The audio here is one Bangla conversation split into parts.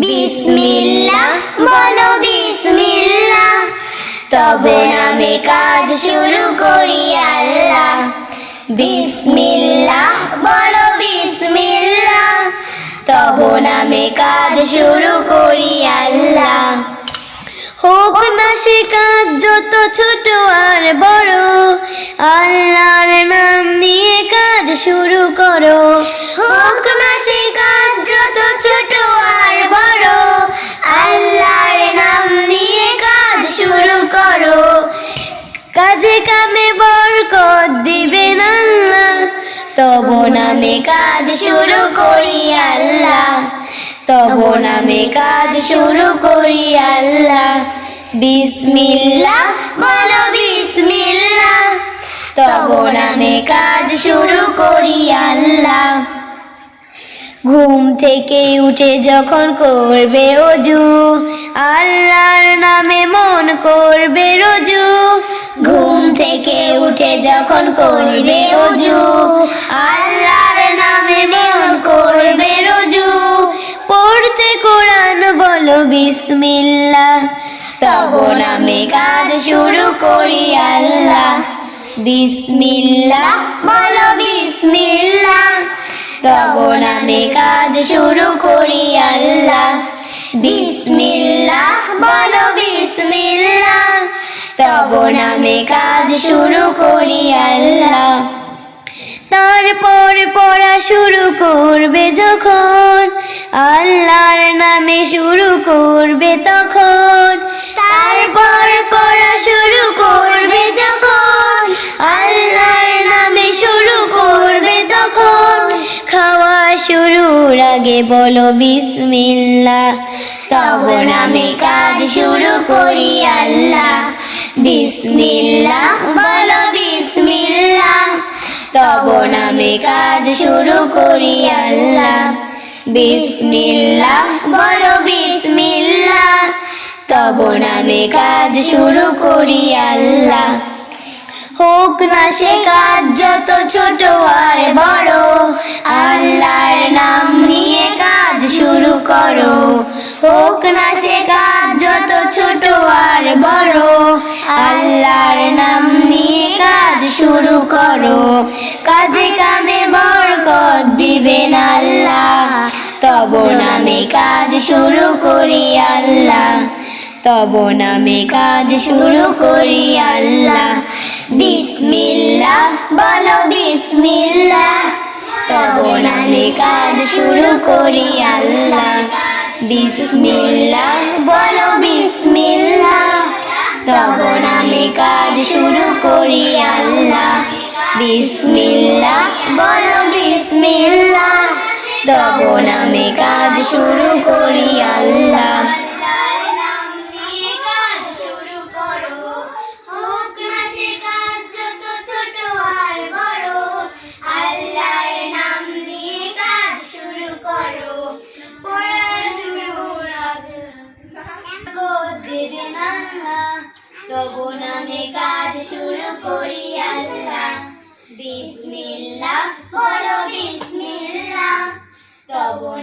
বিসমিল্লাহ, বলো বিসমিল্লা তবে আমি কাজ শুরু করি আল্লাহ। বিসমিল্লা বলো বিসমিল্লা তব আমি কাজ শুরু করি হোক না সে কাজ, যত ছোট আর বড়, আল্লাহর নাম নিয়ে কাজ শুরু করো। হোক না সে কাজ, যত ছোট আর বড়, আল্লাহর নাম নিয়ে কাজ শুরু করো। কাজে কামে বরকত দিবেন আল্লাহ, তব নামে কাজ শুরু করি আল্লাহ। নামে কাজ শুরু করি, আল্লাহ। বিসমিল্লাহ, বলো বিসমিল্লাহ। তব নামে কাজ শুরু করি, আল্লাহ। ঘুম থেকে উঠে যখন করবে অজু, আল্লাহর নামে মন করবে রজু। ঘুম থেকে উঠে যখন করবে অজু শুরু করি আল্লাহ। বিসমিল্লাহ, বলো বিসমিল্লাহ। তব নামে কাজ শুরু করি আল্লাহ। বিসমিল্লাহ, বলো বিসমিল্লাহ। তব নামে কাজ শুরু করি আল্লাহ। তারপর পড়া শুরু করবে যখন। আল্লাহর নামে শুরু করবে তখন। শুরুর আগে বলো বিসমিল্লাহ। তব নামে কাজ শুরু করি আল্লাহ। বিসমিল্লাহ, বলো বিসমিল্লাহ। তব নামে কাজ শুরু করি আল্লাহ। বিসমিল্লাহ, বলো বিসমিল্লাহ। তব নামে কাজ শুরু করি আল্লাহ। হোক না সে কাজ, যত ছোট আর বড়, আল্লাহর নাম নিয়ে কাজ শুরু করো। হোক না সে কাজ, যত ছোট আর বড়, আল্লাহর নাম নিয়ে কাজ শুরু করো। কাজে কামে বরকত দিবেন আল্লাহ, তব নামে কাজ শুরু করি আল্লাহ, তব নামে কাজ শুরু করি আল্লাহ। বিসমিল্লাহ, বলো বিসমিল্লাহ। তব নামে কাজ শুরু করি আল্লাহ। বিসমিল্লাহ, বলো বিসমিল্লাহ। তব নামে কাজ শুরু করি আল্লাহ। বিসমিল্লাহ, বলো বিসমিল্লাহ। তব নামে কাজ শুরু করি আল্লাহ। তব নামে কাজ শুরু করি আল্লাহ। বিসমিল্লাহ, বলো বিসমিল্লাহ। তব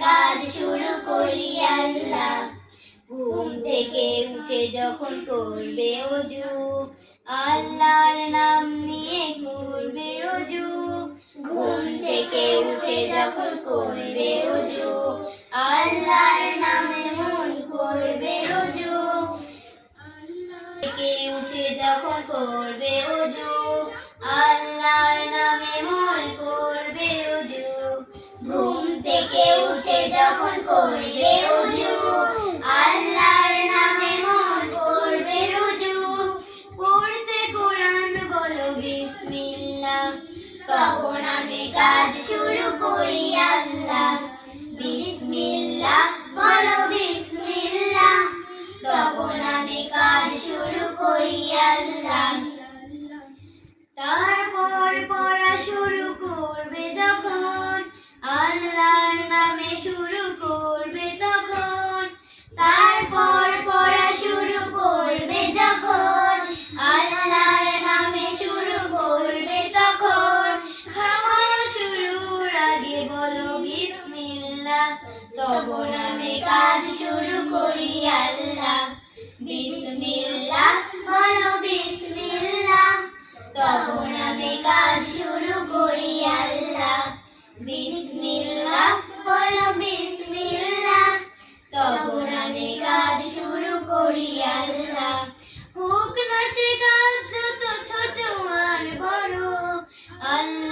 কাজ শুরু করি আল্লাহ। ঘুম থেকে উঠে যখন করবে অজু, আল্লাহর নাম নিয়ে করবে রজু। ঘুম থেকে উঠে যখন করবে নামে মন করবে রুজু। ঘুম থেকে উঠে যখন করবে অজু তখন আমি কাজ শুরু করি আল্লাহ। বিসমিল্লাহ, বলো বিসমিল্লাহ। তখন আমি কাজ শুরু করি আল্লাহ। বিসমিল্লাহ, বলো বিসমিল্লাহ। তখন আমি কাজ শুরু করি আল্লাহ। হোক না সে কাজ যত ছোট আর বড়। আল্লাহর